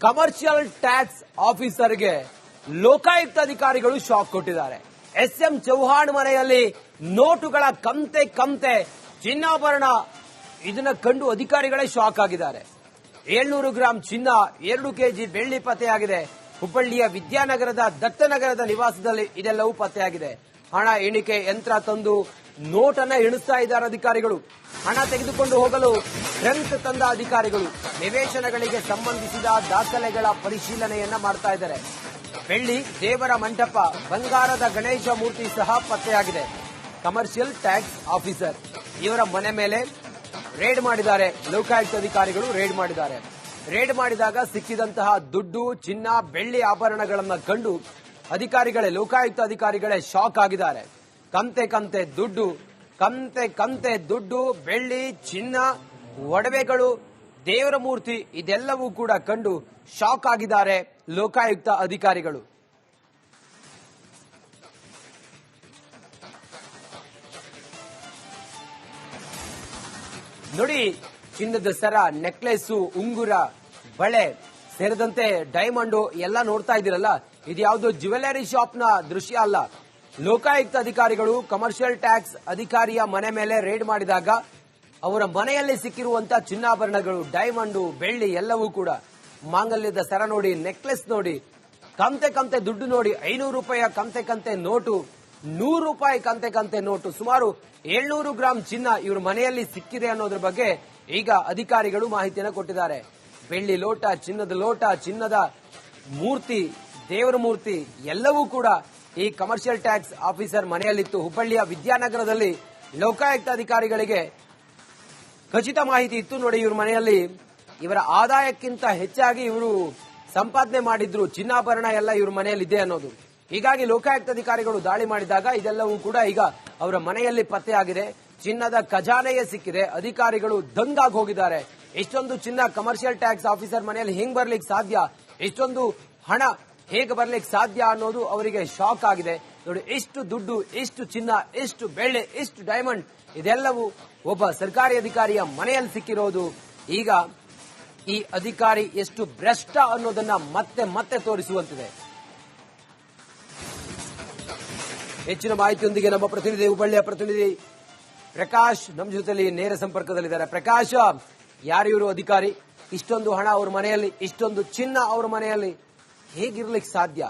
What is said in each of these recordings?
Commercial tax ಆಫೀಸರ್ಗೆ ಲೋಕಾಯುಕ್ತ ಅಧಿಕಾರಿಗಳು shock ಕೊಟ್ಟಿದ್ದಾರೆ. ಎಸ್ ಎಂ ಚೌಹಾಣ್ ಮನೆಯಲ್ಲಿ ನೋಟುಗಳ ಕಂತೆ ಕಂತೆ ಚಿನ್ನಾಭರಣ. ಇದನ್ನ ಕಂಡು ಅಧಿಕಾರಿಗಳೇ ಶಾಕ್ ಆಗಿದ್ದಾರೆ. ಏಳ್ನೂರು ಗ್ರಾಂ ಚಿನ್ನ, ಎರಡು ಕೆಜಿ ಬೆಳ್ಳಿ ಪತ್ತೆಯಾಗಿದೆ. ಹುಬ್ಬಳ್ಳಿಯ ವಿದ್ಯಾನಗರದ ದತ್ತನಗರದ ನಿವಾಸದಲ್ಲಿ ಇದೆಲ್ಲವೂ ಪತ್ತೆಯಾಗಿದೆ. ಹಣ ಎಣಿಕೆ ಯಂತ್ರ ತಂದು ನೋಟನ್ನ ಎಣಿಸ್ತಾ ಇದ್ದಾರೆ ಅಧಿಕಾರಿಗಳು. ಹಣ ತೆಗೆದುಕೊಂಡು ಹೋಗಲು ಟ್ರಂಕ್ ತಂದ ಅಧಿಕಾರಿಗಳು ನಿವೇಶನಗಳಿಗೆ ಸಂಬಂಧಿಸಿದ ದಾಖಲೆಗಳ ಪರಿಶೀಲನೆಯನ್ನ ಮಾಡ್ತಾ ಇದ್ದಾರೆ. ಬೆಳ್ಳಿ, ದೇವರ ಮಂಟಪ, ಬಂಗಾರದ ಗಣೇಶ ಮೂರ್ತಿ ಸಹ ಪತ್ತೆಯಾಗಿದೆ. ಕಮರ್ಷಿಯಲ್ ಟ್ಯಾಕ್ಸ್ ಆಫೀಸರ್ ಇವರ ಮನೆ ಮೇಲೆ ರೇಡ್ ಮಾಡಿದ್ದಾರೆ. ಲೋಕಾಯುಕ್ತ ಅಧಿಕಾರಿಗಳು ರೇಡ್ ಮಾಡಿದ್ದಾರೆ. ರೇಡ್ ಮಾಡಿದಾಗ ಸಿಕ್ಕಿದಂತಹ ದುಡ್ಡು, ಚಿನ್ನ, ಬೆಳ್ಳಿ ಆಭರಣಗಳನ್ನು ಕಂಡು ಅಧಿಕಾರಿಗಳೇ, ಲೋಕಾಯುಕ್ತ ಅಧಿಕಾರಿಗಳೇ ಶಾಕ್ ಆಗಿದ್ದಾರೆ. ಕಂತೆ ಕಂತೆ ದುಡ್ಡು, ಕಂತೆ ಕಂತೆ ದುಡ್ಡು, ಬೆಳ್ಳಿ, ಚಿನ್ನ, ಒಡವೆಗಳು, ದೇವರ ಮೂರ್ತಿ ಇದೆಲ್ಲವೂ ಕೂಡ ಕಂಡು ಶಾಕ್ ಆಗಿದ್ದಾರೆ ಲೋಕಾಯುಕ್ತ ಅಧಿಕಾರಿಗಳು. ನೋಡಿ ಚಿನ್ನದ ಸರ, ನೆಕ್ಲೆಸ್, ಉಂಗುರ, ಬಳೆ ಸೇರಿದಂತೆ ಡೈಮಂಡು ಎಲ್ಲ ನೋಡ್ತಾ ಇದ್ದೀರಲ್ಲ? ಇದು ಯಾವುದು ಜ್ಯುವೆಲರಿ ಶಾಪ್ನ ದೃಶ್ಯ ಅಲ್ಲ. ಲೋಕಾಯುಕ್ತ ಅಧಿಕಾರಿಗಳು ಕಮರ್ಷಿಯಲ್ ಟ್ಯಾಕ್ಸ್ ಅಧಿಕಾರಿಯ ಮನೆ ಮೇಲೆ ರೇಡ್ ಮಾಡಿದಾಗ ಅವರ ಮನೆಯಲ್ಲಿ ಸಿಕ್ಕಿರುವಂತಹ ಚಿನ್ನಾಭರಣಗಳು ಡೈಮಂಡು ಬೆಳ್ಳಿ ಎಲ್ಲವೂ ಕೂಡ. ಮಾಂಗಲ್ಯದ ಸರ ನೋಡಿ ನೆಕ್ಲೆಸ್ ನೋಡಿ, ಕಂತೆ ಕಂತೆ ದುಡ್ಡು ನೋಡಿ, ಐನೂರು ರೂಪಾಯಿಯ ಕಂತೆ ಕಂತೆ ನೋಟು, ನೂರು ರೂಪಾಯಿ ಕಂತೆ ಕಂತೆ ನೋಟು, ಸುಮಾರು ಏಳ್ನೂರು ಗ್ರಾಂ ಚಿನ್ನ ಇವ್ರ ಮನೆಯಲ್ಲಿ ಸಿಕ್ಕಿದೆ ಅನ್ನೋದ್ರ ಬಗ್ಗೆ ಈಗ ಅಧಿಕಾರಿಗಳು ಮಾಹಿತಿಯನ್ನು ಕೊಟ್ಟಿದ್ದಾರೆ. ಬೆಳ್ಳಿ ಲೋಟ, ಚಿನ್ನದ ಲೋಟ, ಚಿನ್ನದ ಮೂರ್ತಿ, ದೇವರ ಮೂರ್ತಿ ಎಲ್ಲವೂ ಕೂಡ ಈ ಕಮರ್ಷಿಯಲ್ ಟ್ಯಾಕ್ಸ್ ಆಫೀಸರ್ ಮನೆಯಲ್ಲಿತ್ತು. ಹುಬ್ಬಳ್ಳಿಯ ವಿದ್ಯಾನಗರದಲ್ಲಿ ಲೋಕಾಯುಕ್ತ ಅಧಿಕಾರಿಗಳಿಗೆ ಖಚಿತ ಮಾಹಿತಿ ಇತ್ತು ನೋಡಿ ಇವ್ರ ಮನೆಯಲ್ಲಿ. ಇವರ ಆದಾಯಕ್ಕಿಂತ ಹೆಚ್ಚಾಗಿ ಇವರು ಸಂಪಾದನೆ ಮಾಡಿದ್ರು. ಚಿನ್ನಾಭರಣ ಎಲ್ಲ ಇವ್ರ ಮನೆಯಲ್ಲಿ ಇದೆ ಅನ್ನೋದು. ಹೀಗಾಗಿ ಲೋಕಾಯುಕ್ತ ಅಧಿಕಾರಿಗಳು ದಾಳಿ ಮಾಡಿದಾಗ ಇದೆಲ್ಲವೂ ಕೂಡ ಈಗ ಅವರ ಮನೆಯಲ್ಲಿ ಪತ್ತೆಯಾಗಿದೆ. ಚಿನ್ನದ ಖಜಾನೆಯೇ ಸಿಕ್ಕಿದೆ. ಅಧಿಕಾರಿಗಳು ದಂಗಾಗಿ ಹೋಗಿದ್ದಾರೆ. ಇಷ್ಟೊಂದು ಚಿನ್ನ ಕಮರ್ಷಿಯಲ್ ಟ್ಯಾಕ್ಸ್ ಆಫೀಸರ್ ಮನೆಯಲ್ಲಿ ಹೆಂಗ್ ಬರ್ಲಿಕ್ಕೆ ಸಾಧ್ಯ? ಇಷ್ಟೊಂದು ಹಣ ಹೇಗೆ ಬರ್ಲಿಕ್ಕೆ ಸಾಧ್ಯ ಅನ್ನೋದು ಅವರಿಗೆ ಶಾಕ್ ಆಗಿದೆ. ನೋಡಿ, ಇಷ್ಟು ದುಡ್ಡು, ಇಷ್ಟು ಚಿನ್ನ, ಇಷ್ಟು ಬೆಳ್ಳೆ, ಇಷ್ಟು ಡೈಮಂಡ್ ಇದೆಲ್ಲವೂ ಒಬ್ಬ ಸರ್ಕಾರಿ ಅಧಿಕಾರಿಯ ಮನೆಯಲ್ಲಿ ಸಿಕ್ಕಿರೋದು. ಈಗ ಈ ಅಧಿಕಾರಿ ಎಷ್ಟು ಭ್ರಷ್ಟ ಅನ್ನೋದನ್ನ ಮತ್ತೆ ಮತ್ತೆ ತೋರಿಸುವಂತಿದೆ. ಹೆಚ್ಚಿನ ಮಾಹಿತಿಯೊಂದಿಗೆ ನಮ್ಮ ಪ್ರತಿನಿಧಿ, ಹುಬ್ಬಳ್ಳಿಯ ಪ್ರತಿನಿಧಿ ಪ್ರಕಾಶ್ ನಮ್ಮ ಜೊತೆಯಲ್ಲಿ ನೇರ ಸಂಪರ್ಕದಲ್ಲಿದ್ದಾರೆ. ಪ್ರಕಾಶ್ ಯಾರು ಅಧಿಕಾರಿ? ಇಷ್ಟೊಂದು ಹಣ ಅವ್ರ ಮನೆಯಲ್ಲಿ ಇಷ್ಟೊಂದು ಚಿನ್ನ ಅವ್ರ ಮನೆಯಲ್ಲಿ ಹೇಗಿರ್ಲಿಕ್ಕೆ ಸಾಧ್ಯ?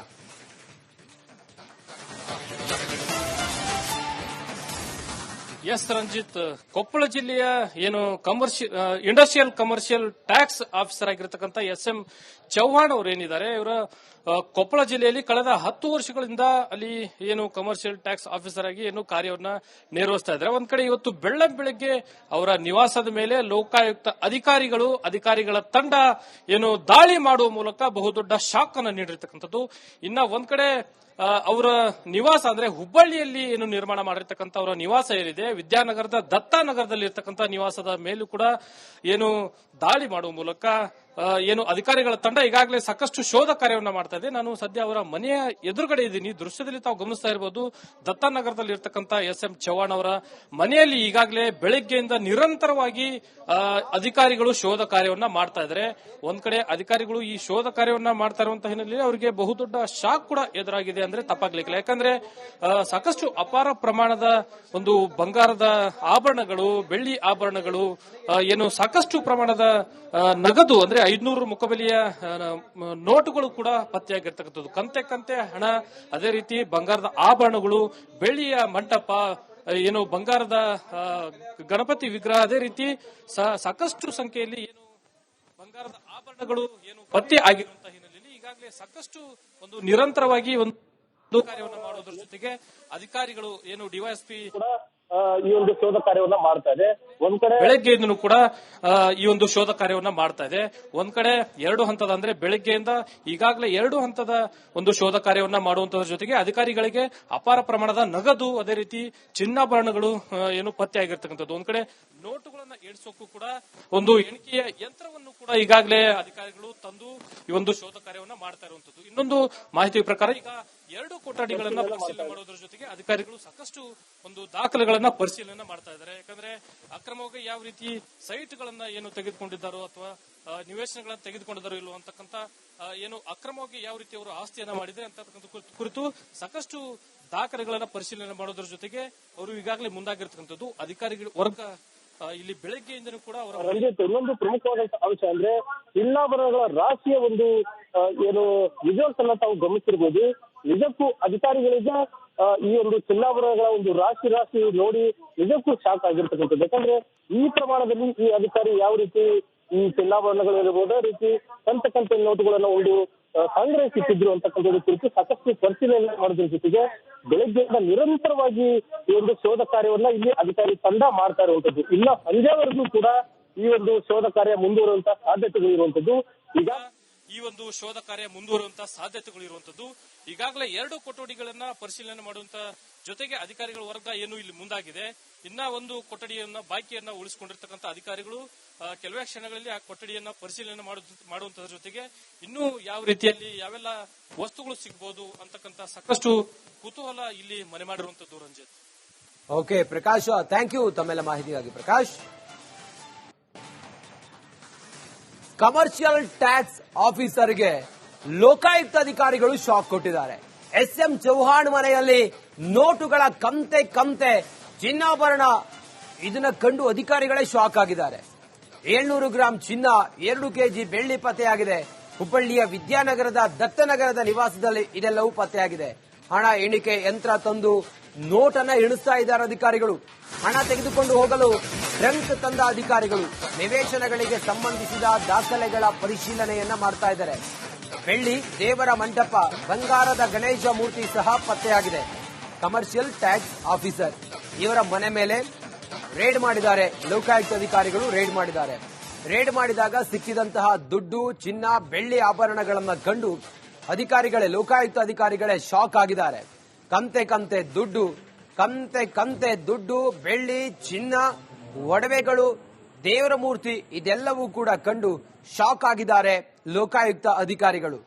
ಎಸ್ ರಂಜಿತ್, ಕೊಪ್ಪಳ ಜಿಲ್ಲೆಯ ಏನು commercial industrial commercial tax officer ಆಗಿರತಕ್ಕಂತ S M Chauhan ಅವರು ಏನಿದ್ದಾರೆ, ಇವರ ಕೊಪ್ಪಳ ಜಿಲ್ಲೆಯಲ್ಲಿ ಕಳೆದ ಹತ್ತು ವರ್ಷಗಳಿಂದ ಅಲ್ಲಿ ಏನು ಕಮರ್ಷಿಯಲ್ ಟ್ಯಾಕ್ಸ್ ಆಫೀಸರ್ ಆಗಿ ಏನು ಕಾರ್ಯವನ್ನ ನಿರ್ವಹಿಸ್ತಾ ಇದ್ದಾರೆ. ಒಂದ್ ಕಡೆ ಇವತ್ತು ಬೆಳ್ಳಂ ಬೆಳಗ್ಗೆ ಅವರ ನಿವಾಸದ ಮೇಲೆ ಲೋಕಾಯುಕ್ತ ಅಧಿಕಾರಿಗಳು, ಅಧಿಕಾರಿಗಳ ತಂಡ ಏನು ದಾಳಿ ಮಾಡುವ ಮೂಲಕ ಬಹುದೊಡ್ಡ ಶಾಕ್ ಅನ್ನು ನೀಡಿರ್ತಕ್ಕಂಥದ್ದು. ಇನ್ನ ಒಂದ್ ಕಡೆ ಅವರ ನಿವಾಸ ಅಂದ್ರೆ ಹುಬ್ಬಳ್ಳಿಯಲ್ಲಿ ಏನು ನಿರ್ಮಾಣ ಮಾಡಿರ್ತಕ್ಕಂಥ ಅವರ ನಿವಾಸ ಏನಿದೆ, ವಿದ್ಯಾನಗರದ ದತ್ತಾನಗರದಲ್ಲಿ ಇರ್ತಕ್ಕಂಥ ನಿವಾಸದ ಮೇಲೂ ಕೂಡ ಏನು ದಾಳಿ ಮಾಡುವ ಮೂಲಕ ಏನು ಅಧಿಕಾರಿಗಳ ತಂಡ ಈಗಾಗಲೇ ಸಾಕಷ್ಟು ಶೋಧ ಕಾರ್ಯವನ್ನ ಮಾಡ್ತಾ ಇದೆ. ನಾನು ಸದ್ಯ ಅವರ ಮನೆಯ ಎದುರುಗಡೆ ಇದ್ದೀನಿ. ದೃಶ್ಯದಲ್ಲಿ ತಾವು ಗಮನಿಸ್ತಾ ಇರಬಹುದು ದತ್ತಾನಗರದಲ್ಲಿ ಇರತಕ್ಕಂತ ಎಸ್ ಎಂ ಚವ್ಹಾಣ್ ಅವರ ಮನೆಯಲ್ಲಿ ಈಗಾಗಲೇ ಬೆಳಗ್ಗೆಯಿಂದ ನಿರಂತರವಾಗಿ ಅಧಿಕಾರಿಗಳು ಶೋಧ ಕಾರ್ಯವನ್ನ ಮಾಡ್ತಾ ಇದ್ದಾರೆ. ಒಂದ್ ಕಡೆ ಅಧಿಕಾರಿಗಳು ಈ ಶೋಧ ಕಾರ್ಯವನ್ನ ಮಾಡ್ತಾ ಇರುವಂತಹ ಹಿನ್ನೆಲೆಯಲ್ಲಿ ಅವರಿಗೆ ಬಹುದೊಡ್ಡ ಶಾಕ್ ಕೂಡ ಎದುರಾಗಿದೆ ಅಂದ್ರೆ ತಪ್ಪಾಗ್ಲಿಕ್ಕಿಲ್ಲ. ಯಾಕಂದ್ರೆ ಸಾಕಷ್ಟು ಅಪಾರ ಪ್ರಮಾಣದ ಒಂದು ಬಂಗಾರದ ಆಭರಣಗಳು, ಬೆಳ್ಳಿ ಆಭರಣಗಳು ಏನು ಸಾಕಷ್ಟು ಪ್ರಮಾಣದ ನಗದು ಅಂದ್ರೆ ಐದ್ನೂರು ಮುಖಬೆಲೆಯ ನೋಟುಗಳು ಕೂಡ ಪತ್ತೆಯಾಗಿರ್ತಕ್ಕಂಥದ್ದು. ಕಂತೆ ಕಂತೆ ಹಣ, ಅದೇ ರೀತಿ ಬಂಗಾರದ ಆಭರಣಗಳು, ಬೆಳ್ಳಿಯ ಮಂಟಪ ಏನು ಬಂಗಾರದ ಗಣಪತಿ ವಿಗ್ರಹ, ಅದೇ ರೀತಿ ಸಾಕಷ್ಟು ಸಂಖ್ಯೆಯಲ್ಲಿ ಏನು ಬಂಗಾರದ ಆಭರಣಗಳು ಏನು ಪತ್ತೆ ಆಗಿರುವಂತಹ ಹಿನ್ನೆಲೆಯಲ್ಲಿ ಈಗಾಗಲೇ ಸಾಕಷ್ಟು ಒಂದು ನಿರಂತರವಾಗಿ ಒಂದು ಕಾರ್ಯವನ್ನು ಮಾಡೋದ್ರ ಜೊತೆಗೆ ಅಧಿಕಾರಿಗಳು ಏನು ಡಿವೈಎಸ್ಪಿ ಈ ಒಂದು ಶೋಧ ಕಾರ್ಯವನ್ನ ಮಾಡ್ತಾ ಇದೆ. ಒಂದ್ ಕಡೆ ಬೆಳಗ್ಗೆಯಿಂದನೂ ಕೂಡ ಈ ಒಂದು ಶೋಧ ಕಾರ್ಯವನ್ನ ಮಾಡ್ತಾ ಇದೆ. ಒಂದ್ ಕಡೆ ಎರಡು ಹಂತದ ಅಂದ್ರೆ ಬೆಳಗ್ಗೆಯಿಂದ ಈಗಾಗಲೇ ಎರಡು ಹಂತದ ಒಂದು ಶೋಧ ಕಾರ್ಯವನ್ನ ಮಾಡುವಂತದ್ರ ಜೊತೆಗೆ ಅಧಿಕಾರಿಗಳಿಗೆ ಅಪಾರ ಪ್ರಮಾಣದ ನಗದು ಅದೇ ರೀತಿ ಚಿನ್ನಾಭರಣಗಳು ಏನು ಪತ್ತೆ ಆಗಿರ್ತಕ್ಕಂಥದ್ದು. ಒಂದ್ ಕಡೆ ನೋಟುಗಳನ್ನ ಎಣಿಸೋಕ್ಕೂ ಕೂಡ ಒಂದು ಎಣಿಕೆಯ ಯಂತ್ರವನ್ನು ಕೂಡ ಈಗಾಗಲೇ ಅಧಿಕಾರಿಗಳು ತಂದು ಈ ಒಂದು ಶೋಧ ಕಾರ್ಯವನ್ನ ಮಾಡ್ತಾ ಇರುವಂತದ್ದು. ಇನ್ನೊಂದು ಮಾಹಿತಿ ಪ್ರಕಾರ ಈಗ ಎರಡು ಕೊಠಡಿಗಳನ್ನ ಮಾಡೋದ್ರ ಜೊತೆಗೆ ಅಧಿಕಾರಿಗಳು ಸಾಕಷ್ಟು ಒಂದು ದಾಖಲೆಗಳನ್ನ ಪರಿಶೀಲನೆ ಮಾಡ್ತಾ ಇದ್ದಾರೆ. ಯಾಕಂದ್ರೆ ಅಕ್ರಮವಾಗಿ ಯಾವ ರೀತಿ ಸೈಟ್ ಗಳನ್ನ ಏನು ತೆಗೆದುಕೊಂಡಿದ್ದಾರೋ ಅಥವಾ ನಿವೇಶನಗಳನ್ನ ತೆಗೆದುಕೊಂಡಿದ್ದಾರೋ ಇಲ್ಲೋ ಅಂತಕ್ಕಂಥ ಏನು ಅಕ್ರಮವಾಗಿ ಯಾವ ರೀತಿ ಅವರು ಆಸ್ತಿಯನ್ನ ಮಾಡಿದ್ರೆ ಅಂತ ಕುರಿತು- ಸಾಕಷ್ಟು ದಾಖಲೆಗಳನ್ನ ಪರಿಶೀಲನೆ ಮಾಡೋದ್ರ ಜೊತೆಗೆ ಅವರು ಈಗಾಗಲೇ ಮುಂದಾಗಿರ್ತಕ್ಕಂಥದ್ದು. ಅಧಿಕಾರಿಗಳ ವರ್ಗ ಇಲ್ಲಿ ಬೆಳಗ್ಗೆಯಿಂದನೂ ಕೂಡ ಅವರ ರಂಜಿತ್ ಇನ್ನೊಂದು ಪ್ರಮುಖವಾದಂತಹ ಅಂಶ ಅಂದ್ರೆ ಚಿನ್ನಾಭರಣಗಳ ರಾಶಿಯ ಒಂದು ಏನು ವಿಜುವಲ್ಸ್ ಅನ್ನ ತಾವು ಗಮನಿಸಿರ್ಬೋದು. ನಿಜಕ್ಕೂ ಅಧಿಕಾರಿಗಳಿಗೆ ಆ, ಈ ಒಂದು ಚಿನ್ನಾಭರಣಗಳ ಒಂದು ರಾಶಿ ರಾಶಿ ನೋಡಿ ನಿಜಕ್ಕೂ ಶಾಕ್ ಆಗಿರ್ತಕ್ಕಂಥದ್ದು. ಯಾಕಂದ್ರೆ ಈ ಪ್ರಮಾಣದಲ್ಲಿ ಈ ಅಧಿಕಾರಿ ಯಾವ ರೀತಿ ಈ ಚಿನ್ನಾಭರಣಗಳು ಇರಬಹುದು ಅದೇ ರೀತಿ ಕಂತೆ ಕಂತೆ ನೋಟುಗಳನ್ನ ಒಂದು ಸಂಗ್ರಹಿಸುತ್ತಿದ್ರು ಅಂತಕ್ಕಂಥದ್ದು ಕುರಿತು ಸಾಕಷ್ಟು ಪರಿಶೀಲನೆ ಮಾಡೋದ್ರ ಜೊತೆಗೆ ಬೆಳಗ್ಗೆಯಿಂದ ನಿರಂತರವಾಗಿ ಈ ಒಂದು ಶೋಧ ಕಾರ್ಯವನ್ನ ಇಲ್ಲಿ ಅಧಿಕಾರಿ ತಂಡ ಮಾಡ್ತಾ ಇರುವಂತದ್ದು ಇಲ್ಲ ಸಂಜೆವರೆಗೂ ಕೂಡ ಈ ಒಂದು ಶೋಧ ಕಾರ್ಯ ಮುಂದುವರುವಂತಹ ಸಾಧ್ಯತೆಗಳು ಇರುವಂತದ್ದು ಈಗ ಈ ಒಂದು ಶೋಧ ಕಾರ್ಯ ಮುಂದುವರುವಂತಹ ಸಾಧ್ಯತೆಗಳು ಇರುವಂತದ್ದು. ಈಗಾಗಲೇ ಎರಡು ಕೊಠಡಿಗಳನ್ನ ಪರಿಶೀಲನೆ ಮಾಡುವಂತ ಜೊತೆಗೆ ಅಧಿಕಾರಿಗಳ ವರ್ಗ ಏನು ಇಲ್ಲಿ ಮುಂದಾಗಿದೆ. ಇನ್ನ ಒಂದು ಕೊಠಡಿಯನ್ನ ಬಾಕಿಯನ್ನ ಉಳಿಸಿಕೊಂಡಿರ್ತಕ್ಕಂಥ ಅಧಿಕಾರಿಗಳು ಕೆಲವೇ ಕ್ಷಣಗಳಲ್ಲಿ ಆ ಕೊಠಡಿಯನ್ನ ಪರಿಶೀಲನೆ ಮಾಡುವಂತದ್ರ ಜೊತೆಗೆ ಇನ್ನೂ ಯಾವ ರೀತಿಯಲ್ಲಿ ಯಾವೆಲ್ಲ ವಸ್ತುಗಳು ಸಿಗಬಹುದು ಅಂತಕ್ಕಂಥ ಸಾಕಷ್ಟು ಕುತೂಹಲ ಇಲ್ಲಿ ಮನೆ ಮಾಡಿರುವಂತದ್ದು Ranjith. Okay Prakash thank you ತಮ್ಮೆಲ್ಲ ಮಾಹಿತಿಗಾಗಿ ಪ್ರಕಾಶ್ ಕಮರ್ಷಿಯಲ್ ಟ್ಯಾಕ್ಸ್ ಆಫೀಸರ್ಗೆ ಲೋಕಾಯುಕ್ತ ಅಧಿಕಾರಿಗಳು ಶಾಕ್ ಕೊಟ್ಟಿದ್ದಾರೆ. ಎಸ್ ಎಂ ಚೌಹಾಣ್ ಮನೆಯಲ್ಲಿ ನೋಟುಗಳ ಕಂತೆ ಕಂತೆ ಚಿನ್ನಾಭರಣ. ಇದನ್ನ ಕಂಡು ಅಧಿಕಾರಿಗಳೇ ಶಾಕ್ ಆಗಿದ್ದಾರೆ. ಏಳ್ನೂರು ಗ್ರಾಂ ಚಿನ್ನ, ಎರಡು ಕೆಜಿ ಬೆಳ್ಳಿ ಪತ್ತೆಯಾಗಿದೆ. ಹುಬ್ಬಳ್ಳಿಯ ವಿದ್ಯಾನಗರದ ದತ್ತನಗರದ ನಿವಾಸದಲ್ಲಿ ಇದೆಲ್ಲವೂ ಪತ್ತೆಯಾಗಿದೆ. ಹಣ ಎಣಿಕೆ ಯಂತ್ರ ತಂದು ನೋಟನ್ನ ಎಣಿಸ್ತಾ ಇದ್ದಾರೆ ಅಧಿಕಾರಿಗಳು. ಹಣ ತೆಗೆದುಕೊಂಡು ಹೋಗಲು ಡ್ರಂಕ್ ತಂದ ಅಧಿಕಾರಿಗಳು. ನಿವೇಶನಗಳಿಗೆ ಸಂಬಂಧಿಸಿದ ದಾಖಲೆಗಳ ಪರಿಶೀಲನೆಯನ್ನ ಮಾಡ್ತಾ ಇದ್ದಾರೆ. ಬೆಳ್ಳಿ, ದೇವರ ಮಂಟಪ, ಬಂಗಾರದ ಗಣೇಶ ಮೂರ್ತಿ ಸಹ ಪತ್ತೆಯಾಗಿದೆ. Commercial tax officer. ಇವರ ಮನೆ ಮೇಲೆ ರೇಡ್ ಮಾಡಿದ್ದಾರೆ. ಲೋಕಾಯುಕ್ತ ಅಧಿಕಾರಿಗಳು ರೇಡ್ ಮಾಡಿದ್ದಾರೆ. ರೇಡ್ ಮಾಡಿದಾಗ ಸಿಕ್ಕಿದಂತಹ ದುಡ್ಡು, ಚಿನ್ನ, ಬೆಳ್ಳಿ ಆಭರಣಗಳನ್ನು ಕಂಡು ಅಧಿಕಾರಿಗಳೇ, ಲೋಕಾಯುಕ್ತ ಅಧಿಕಾರಿಗಳೇ ಶಾಕ್ ಆಗಿದ್ದಾರೆ. ಕಂತೆ ಕಂತೆ ದುಡ್ಡು, ಕಂತೆ ಕಂತೆ ದುಡ್ಡು, ಬೆಳ್ಳಿ, ಚಿನ್ನ, ಒಡವೆಗಳು, ದೇವರ ಮೂರ್ತಿ, ಇದೆಲ್ಲವೂ ಕೂಡ ಕಂಡು ಶಾಕ್ ಆಗಿದ್ದಾರೆ ಲೋಕಾಯುಕ್ತ ಅಧಿಕಾರಿಗಳು.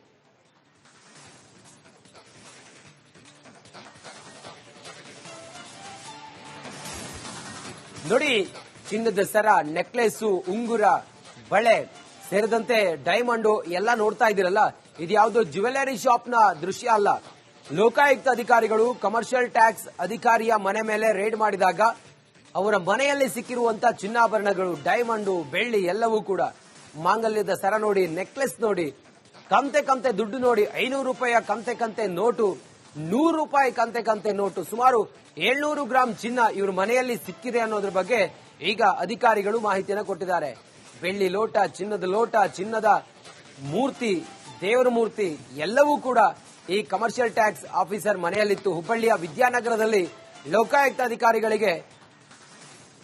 ನೋಡಿ, ಚಿನ್ನದ ಸರ ನೆಕ್ಲೆಸ್ ಉಂಗುರ, ಬಳೆ, ಸೇರಿದಂತೆ ಡೈಮಂಡು ಎಲ್ಲ ನೋಡ್ತಾ ಇದೀರಲ್ಲ ಇದು ಯಾವುದೋ ಜ್ಯುವೆಲರಿ ಶಾಪ್ನ ದೃಶ್ಯ ಅಲ್ಲ. ಲೋಕಾಯುಕ್ತ ಅಧಿಕಾರಿಗಳು ಕಮರ್ಷಿಯಲ್ ಟ್ಯಾಕ್ಸ್ ಅಧಿಕಾರಿಯ ಮನೆ ಮೇಲೆ ರೇಡ್ ಮಾಡಿದಾಗ ಅವರ ಮನೆಯಲ್ಲಿ ಸಿಕ್ಕಿರುವಂತಹ ಚಿನ್ನಾಭರಣಗಳು ಡೈಮಂಡು ಬೆಳ್ಳಿ ಎಲ್ಲವೂ ಕೂಡ ಮಾಂಗಲ್ಯದ ಸರ ನೋಡಿ ನೆಕ್ಲೆಸ್ ನೋಡಿ, ಕಂತೆ ಕಂತೆ ದುಡ್ಡು ನೋಡಿ, ಐನೂರು ರೂಪಾಯಿಯ ಕಂತೆ ಕಂತೆ ನೋಟು, ನೂರು ರೂಪಾಯಿ ಕಂತೆ ಕಂತೆ ನೋಟು, ಸುಮಾರು ಏಳ್ನೂರು ಗ್ರಾಂ ಚಿನ್ನ ಇವ್ರ ಮನೆಯಲ್ಲಿ ಸಿಕ್ಕಿದೆ ಅನ್ನೋದ್ರ ಬಗ್ಗೆ ಈಗ ಅಧಿಕಾರಿಗಳು ಮಾಹಿತಿಯನ್ನು ಕೊಟ್ಟಿದ್ದಾರೆ. ಬೆಳ್ಳಿ ಲೋಟ, ಚಿನ್ನದ ಲೋಟ, ಚಿನ್ನದ ಮೂರ್ತಿ, ದೇವರ ಮೂರ್ತಿ ಎಲ್ಲವೂ ಕೂಡ ಈ ಕಮರ್ಷಿಯಲ್ ಟ್ಯಾಕ್ಸ್ ಆಫೀಸರ್ ಮನೆಯಲ್ಲಿತ್ತು. ಹುಬ್ಬಳ್ಳಿಯ ವಿದ್ಯಾನಗರದಲ್ಲಿ ಲೋಕಾಯುಕ್ತ ಅಧಿಕಾರಿಗಳಿಗೆ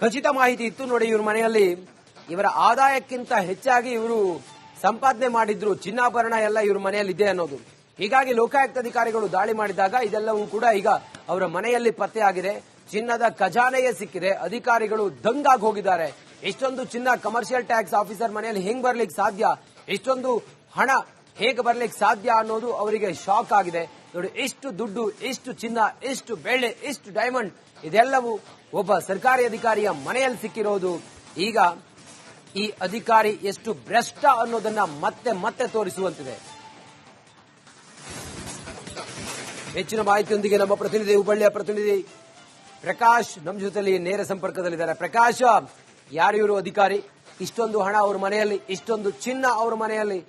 ಖಚಿತ ಮಾಹಿತಿ ಇತ್ತು ನೋಡಿ ಇವ್ರ ಮನೆಯಲ್ಲಿ. ಇವರ ಆದಾಯಕ್ಕಿಂತ ಹೆಚ್ಚಾಗಿ ಇವರು ಸಂಪಾದನೆ ಮಾಡಿದ್ರು. ಚಿನ್ನಾಭರಣ ಎಲ್ಲ ಇವ್ರ ಮನೆಯಲ್ಲಿ ಇದೆ ಅನ್ನೋದು. ಹೀಗಾಗಿ ಲೋಕಾಯುಕ್ತ ಅಧಿಕಾರಿಗಳು ದಾಳಿ ಮಾಡಿದಾಗ ಇದೆಲ್ಲವೂ ಕೂಡ ಈಗ ಅವರ ಮನೆಯಲ್ಲಿ ಪತ್ತೆಯಾಗಿದೆ. ಚಿನ್ನದ ಖಜಾನೆಯೇ ಸಿಕ್ಕಿದೆ. ಅಧಿಕಾರಿಗಳು ದಂಗಾಗಿ ಹೋಗಿದ್ದಾರೆ. ಇಷ್ಟೊಂದು ಚಿನ್ನ ಕಮರ್ಷಿಯಲ್ ಟ್ಯಾಕ್ಸ್ ಆಫೀಸರ್ ಮನೆಯಲ್ಲಿ ಹೆಂಗ್ ಬರ್ಲಿಕ್ಕೆ ಸಾಧ್ಯ? ಇಷ್ಟೊಂದು ಹಣ ಹೇಗೆ ಬರ್ಲಿಕ್ಕೆ ಸಾಧ್ಯ ಅನ್ನೋದು ಅವರಿಗೆ ಶಾಕ್ ಆಗಿದೆ. ನೋಡಿ, ಇಷ್ಟು ದುಡ್ಡು, ಇಷ್ಟು ಚಿನ್ನ, ಇಷ್ಟು ಬೆಳ್ಳೆ, ಇಷ್ಟು ಡೈಮಂಡ್ ಇದೆಲ್ಲವೂ ಒಬ್ಬ ಸರ್ಕಾರಿ ಅಧಿಕಾರಿಯ ಮನೆಯಲ್ಲಿ ಸಿಕ್ಕಿರೋದು. ಈಗ ಈ ಅಧಿಕಾರಿ ಎಷ್ಟು ಭ್ರಷ್ಟ ಅನ್ನೋದನ್ನ ಮತ್ತೆ ಮತ್ತೆ ತೋರಿಸುವಂತಿದೆ. ಹೆಚ್ಚಿನ ಮಾಹಿತಿಯೊಂದಿಗೆ ನಮ್ಮ ಪ್ರತಿನಿಧಿ, ಹುಬ್ಬಳ್ಳಿಯ ಪ್ರತಿನಿಧಿ ಪ್ರಕಾಶ್ ನಮ್ಮ ಜೊತೆಯಲ್ಲಿ ನೇರ ಸಂಪರ್ಕದಲ್ಲಿದ್ದಾರೆ. ಪ್ರಕಾಶ್, ಯಾರು ಇವರು ಅಧಿಕಾರಿ? ಇಷ್ಟೊಂದು ಹಣ ಅವ್ರ ಮನೆಯಲ್ಲಿ, ಇಷ್ಟೊಂದು ಚಿನ್ನ ಅವ್ರ ಮನೆಯಲ್ಲಿ.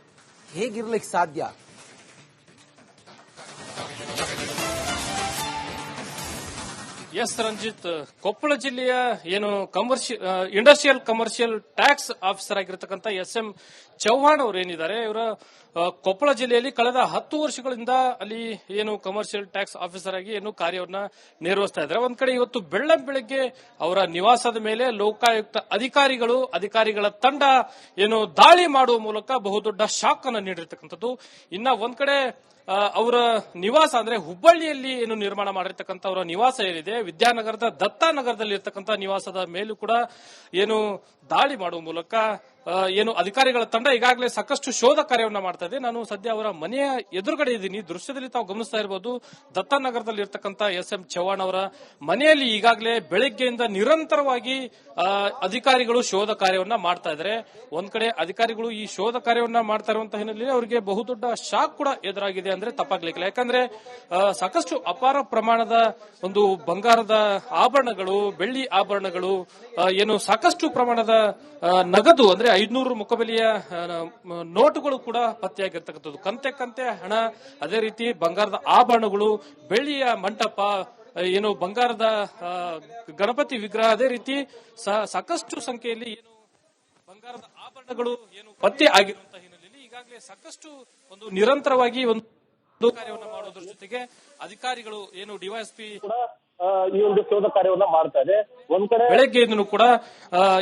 ಹೇಗಿರ್ಲಿಕ್ಕೆ ಸಾಧ್ಯ? ಎಸ್ ರಂಜಿತ್, ಕೊಪ್ಪಳ ಜಿಲ್ಲೆಯ ಏನು commercial industrial commercial tax officer ಆಗಿರತಕ್ಕಂತ S M Chauhan ಅವರು ಏನಿದ್ದಾರೆ, ಇವರ ಕೊಪ್ಪಳ ಜಿಲ್ಲೆಯಲ್ಲಿ ಕಳೆದ ಹತ್ತು ವರ್ಷಗಳಿಂದ ಅಲ್ಲಿ ಏನು ಕಮರ್ಷಿಯಲ್ ಟ್ಯಾಕ್ಸ್ ಆಫೀಸರ್ ಆಗಿ ಏನು ಕಾರ್ಯವನ್ನ ನಿರ್ವಹಿಸ್ತಾ ಇದ್ದಾರೆ. ಒಂದ್ ಕಡೆ ಇವತ್ತು ಬೆಳ್ಳ ಬೆಳಗ್ಗೆ ಅವರ ನಿವಾಸದ ಮೇಲೆ ಲೋಕಾಯುಕ್ತ ಅಧಿಕಾರಿಗಳು, ಅಧಿಕಾರಿಗಳ ತಂಡ ಏನು ದಾಳಿ ಮಾಡುವ ಮೂಲಕ ಬಹುದೊಡ್ಡ ಶಾಕ್ ಅನ್ನು ನೀಡಿರ್ತಕ್ಕಂಥದ್ದು. ಇನ್ನ ಒಂದ್ ಕಡೆ ಅವರ ನಿವಾಸ ಅಂದ್ರೆ ಹುಬ್ಬಳ್ಳಿಯಲ್ಲಿ ಏನು ನಿರ್ಮಾಣ ಮಾಡಿರ್ತಕ್ಕಂಥ ಅವರ ನಿವಾಸ ಏನಿದೆ, ವಿದ್ಯಾನಗರದ ದತ್ತಾನಗರದಲ್ಲಿ ಇರ್ತಕ್ಕಂಥ ನಿವಾಸದ ಮೇಲೂ ಕೂಡ ಏನು ದಾಳಿ ಮಾಡುವ ಮೂಲಕ ಏನು ಅಧಿಕಾರಿಗಳ ತಂಡ ಈಗಾಗಲೇ ಸಾಕಷ್ಟು ಶೋಧ ಕಾರ್ಯವನ್ನ ಮಾಡ್ತಾ ಇದೆ. ನಾನು ಸದ್ಯ ಅವರ ಮನೆಯ ಎದುರುಗಡೆ ಇದ್ದೀನಿ. ದೃಶ್ಯದಲ್ಲಿ ತಾವು ಗಮನಿಸ್ತಾ ಇರಬಹುದು ದತ್ತಾನಗರದಲ್ಲಿ ಇರ್ತಕ್ಕಂಥ ಎಸ್ ಎಂ ಚವ್ಹಾಣ್ ಅವರ ಮನೆಯಲ್ಲಿ ಈಗಾಗಲೇ ಬೆಳಗ್ಗೆಯಿಂದ ನಿರಂತರವಾಗಿ ಅಧಿಕಾರಿಗಳು ಶೋಧ ಕಾರ್ಯವನ್ನ ಮಾಡ್ತಾ ಇದ್ದಾರೆ. ಒಂದ್ ಕಡೆ ಅಧಿಕಾರಿಗಳು ಈ ಶೋಧ ಕಾರ್ಯವನ್ನ ಮಾಡ್ತಾ ಇರುವಂತಹ ಹಿನ್ನೆಲೆಯಲ್ಲಿ ಅವರಿಗೆ ಬಹುದೊಡ್ಡ ಶಾಕ್ ಕೂಡ ಎದುರಾಗಿದೆ ಅಂದ್ರೆ ತಪ್ಪಾಗ್ಲಿಕ್ಕಿಲ್ಲ. ಯಾಕಂದ್ರೆ ಸಾಕಷ್ಟು ಅಪಾರ ಪ್ರಮಾಣದ ಒಂದು ಬಂಗಾರದ ಆಭರಣಗಳು, ಬೆಳ್ಳಿ ಆಭರಣಗಳು ಏನು ಸಾಕಷ್ಟು ಪ್ರಮಾಣದ ನಗದು ಅಂದ್ರೆ ಐದ್ನೂರು ಮುಖಬೆಲೆಯ ನೋಟುಗಳು ಕೂಡ ಪತ್ತೆಯಾಗಿರ್ತಕ್ಕಂಥದ್ದು. ಕಂತೆ ಕಂತೆ ಹಣ, ಅದೇ ರೀತಿ ಬಂಗಾರದ ಆಭರಣಗಳು, ಬೆಳ್ಳಿಯ ಮಂಟಪ ಏನು ಬಂಗಾರದ ಗಣಪತಿ ವಿಗ್ರಹ, ಅದೇ ರೀತಿ ಸಾಕಷ್ಟು ಸಂಖ್ಯೆಯಲ್ಲಿ ಏನು ಬಂಗಾರದ ಆಭರಣಗಳು ಏನು ಪತ್ತೆ ಆಗಿರುವಂತಹ ಹಿನ್ನೆಲೆಯಲ್ಲಿ ಈಗಾಗಲೇ ಸಾಕಷ್ಟು ಒಂದು ನಿರಂತರವಾಗಿ ಒಂದು ಕಾರ್ಯವನ್ನು ಮಾಡೋದ್ರ ಜೊತೆಗೆ ಅಧಿಕಾರಿಗಳು ಏನು ಡಿವೈಎಸ್ಪಿ ಈ ಒಂದು ಶೋಧ ಕಾರ್ಯವನ್ನ ಮಾಡ್ತಾ ಇದೆ. ಒಂದ್ ಕಡೆ ಬೆಳಗ್ಗೆಯಿಂದನೂ ಕೂಡ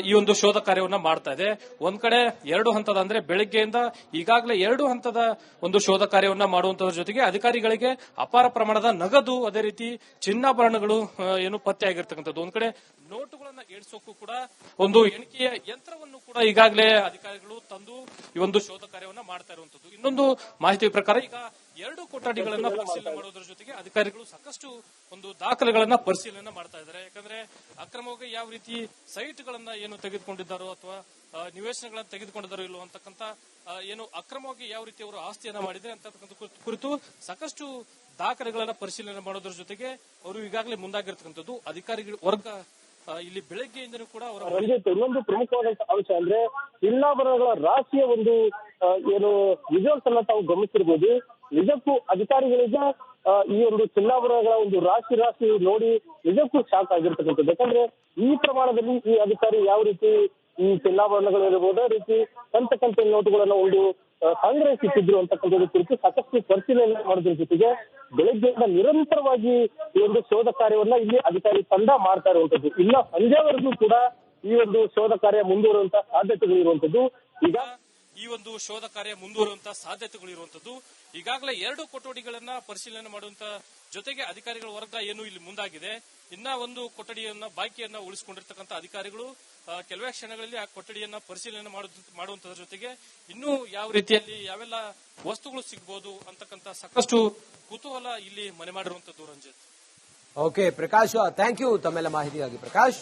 ಈ ಒಂದು ಶೋಧ ಕಾರ್ಯವನ್ನ ಮಾಡ್ತಾ ಇದೆ. ಒಂದ್ ಕಡೆ ಎರಡು ಹಂತದ ಅಂದ್ರೆ ಬೆಳಗ್ಗೆಯಿಂದ ಈಗಾಗಲೇ ಎರಡು ಹಂತದ ಒಂದು ಶೋಧ ಕಾರ್ಯವನ್ನ ಮಾಡುವಂತದ್ರ ಜೊತೆಗೆ ಅಧಿಕಾರಿಗಳಿಗೆ ಅಪಾರ ಪ್ರಮಾಣದ ನಗದು ಅದೇ ರೀತಿ ಚಿನ್ನಾಭರಣಗಳು ಏನು ಪತ್ತೆ ಆಗಿರ್ತಕ್ಕಂಥದ್ದು ಒಂದ್ ಕಡೆ ನೋಟುಗಳನ್ನ ಏಳ್ಸೋಕ್ಕೂ ಕೂಡ, ಒಂದು ಎಣಿಕೆಯ ಯಂತ್ರವನ್ನು ಕೂಡ ಈಗಾಗಲೇ ಅಧಿಕಾರಿಗಳು ತಂದು ಈ ಒಂದು ಶೋಧ ಕಾರ್ಯವನ್ನ ಮಾಡ್ತಾ ಇರುವಂತದ್ದು. ಇನ್ನೊಂದು ಮಾಹಿತಿ ಪ್ರಕಾರ ಈಗ ಎರಡು ಕೊಠಡಿಗಳನ್ನ ಪರಿಶೀಲನೆ ಮಾಡುವುದರ ಜೊತೆಗೆ ಅಧಿಕಾರಿಗಳು ಸಾಕಷ್ಟು ಒಂದು ದಾಖಲೆಗಳನ್ನ ಪರಿಶೀಲನೆ ಮಾಡ್ತಾ ಇದ್ದಾರೆ. ಯಾಕಂದ್ರೆ ಅಕ್ರಮವಾಗಿ ಯಾವ ರೀತಿ ಸೈಟ್ಗಳನ್ನ ಏನು ತೆಗೆದುಕೊಂಡಿದ್ದಾರೋ ಅಥವಾ ನಿವೇಶನಗಳನ್ನ ತೆಗೆದುಕೊಂಡಿದ್ದಾರೋ ಇಲ್ಲೋ ಅಂತಕ್ಕಂಥ ಏನು ಅಕ್ರಮವಾಗಿ ಯಾವ ರೀತಿ ಅವರು ಆಸ್ತಿಯನ್ನ ಮಾಡಿದ್ರೆ ಅಂತಕ್ಕಂಥ ಕುರಿತು- ಸಾಕಷ್ಟು ದಾಖಲೆಗಳನ್ನ ಪರಿಶೀಲನೆ ಮಾಡೋದ್ರ ಜೊತೆಗೆ ಅವರು ಈಗಾಗಲೇ ಮುಂದಾಗಿರ್ತಕ್ಕಂಥದ್ದು. ಅಧಿಕಾರಿಗಳ ವರ್ಗ ಇಲ್ಲಿ ಬೆಳಗ್ಗೆಯಿಂದನೂ ಕೂಡ ಅವರ ರಂಜಿತ್, ಇನ್ನೊಂದು ಪ್ರಮುಖವಾದಂತಹ ಅಂಶ ಅಂದ್ರೆ ಚಿನ್ನಾಭರಣಗಳ ರಾಶಿಯ ಒಂದು ಏನು ವಿಜುವಲ್ಸ್ ಅನ್ನ ತಾವು ಗಮನಿಸಿರ್ಬೋದು. ನಿಜಕ್ಕೂ ಅಧಿಕಾರಿಗಳಿಗೆ ಈ ಒಂದು ಚಿನ್ನಾಭರಣಗಳ ಒಂದು ರಾಶಿ ರಾಶಿ ನೋಡಿ ನಿಜಕ್ಕೂ ಶಾಕ್ ಆಗಿರ್ತಕ್ಕಂಥದ್ದು. ಯಾಕಂದ್ರೆ ಈ ಪ್ರಮಾಣದಲ್ಲಿ ಈ ಅಧಿಕಾರಿ ಯಾವ ರೀತಿ ಈ ಚಿನ್ನಾಭರಣಗಳು ಇರಬಹುದು ರೀತಿ ಕಂತ ಕಂತ ನೋಟುಗಳನ್ನ ಒಂದು ಸಂಗ್ರಹಿಸುತ್ತಿದ್ರು ಅಂತಕ್ಕಂಥದ್ದು ಕುರಿತು ಸಾಕಷ್ಟು ಪರಿಶೀಲನೆ ಮಾಡೋದ್ರ ಜೊತೆಗೆ ಬೆಳಗ್ಗೆಯಿಂದ ನಿರಂತರವಾಗಿ ಈ ಒಂದು ಶೋಧ ಕಾರ್ಯವನ್ನ ಇಲ್ಲಿ ಅಧಿಕಾರಿ ತಂಡ ಮಾಡ್ತಾ ಇರುವಂತದ್ದು ಇಲ್ಲ ಸಂಜೆವರೆಗೂ ಕೂಡ ಈ ಒಂದು ಶೋಧ ಕಾರ್ಯ ಮುಂದುವರುವಂತಹ ಸಾಧ್ಯತೆಗಳು ಇರುವಂತದ್ದು ಈಗ ಈ ಒಂದು ಶೋಧ ಕಾರ್ಯ ಮುಂದುವರುವಂತಹ ಸಾಧ್ಯತೆಗಳು ಇರುವಂತದ್ದು. ಈಗಾಗಲೇ ಎರಡು ಕೊಠಡಿಗಳನ್ನ ಪರಿಶೀಲನೆ ಮಾಡುವಂತ ಜೊತೆಗೆ ಅಧಿಕಾರಿಗಳ ವರ್ಗ ಏನು ಇಲ್ಲಿ ಮುಂದಾಗಿದೆ. ಇನ್ನ ಒಂದು ಕೊಠಡಿಯನ್ನ ಬಾಕಿಯನ್ನ ಉಳಿಸಿಕೊಂಡಿರ್ತಕ್ಕಂಥ ಅಧಿಕಾರಿಗಳು ಕೆಲವೇ ಕ್ಷಣಗಳಲ್ಲಿ ಆ ಕೊಠಡಿಯನ್ನ ಪರಿಶೀಲನೆ ಮಾಡುವಂತದ್ರ ಜೊತೆಗೆ ಇನ್ನೂ ಯಾವ ರೀತಿಯಲ್ಲಿ ಯಾವೆಲ್ಲ ವಸ್ತುಗಳು ಸಿಗಬಹುದು ಅಂತಕ್ಕಂಥ ಸಾಕಷ್ಟು ಕುತೂಹಲ ಇಲ್ಲಿ ಮನೆ ಮಾಡಿರುವಂತದ್ದು Ranjith. Okay Prakash thank you ತಮ್ಮೆಲ್ಲ ಮಾಹಿತಿಗಾಗಿ. ಪ್ರಕಾಶ್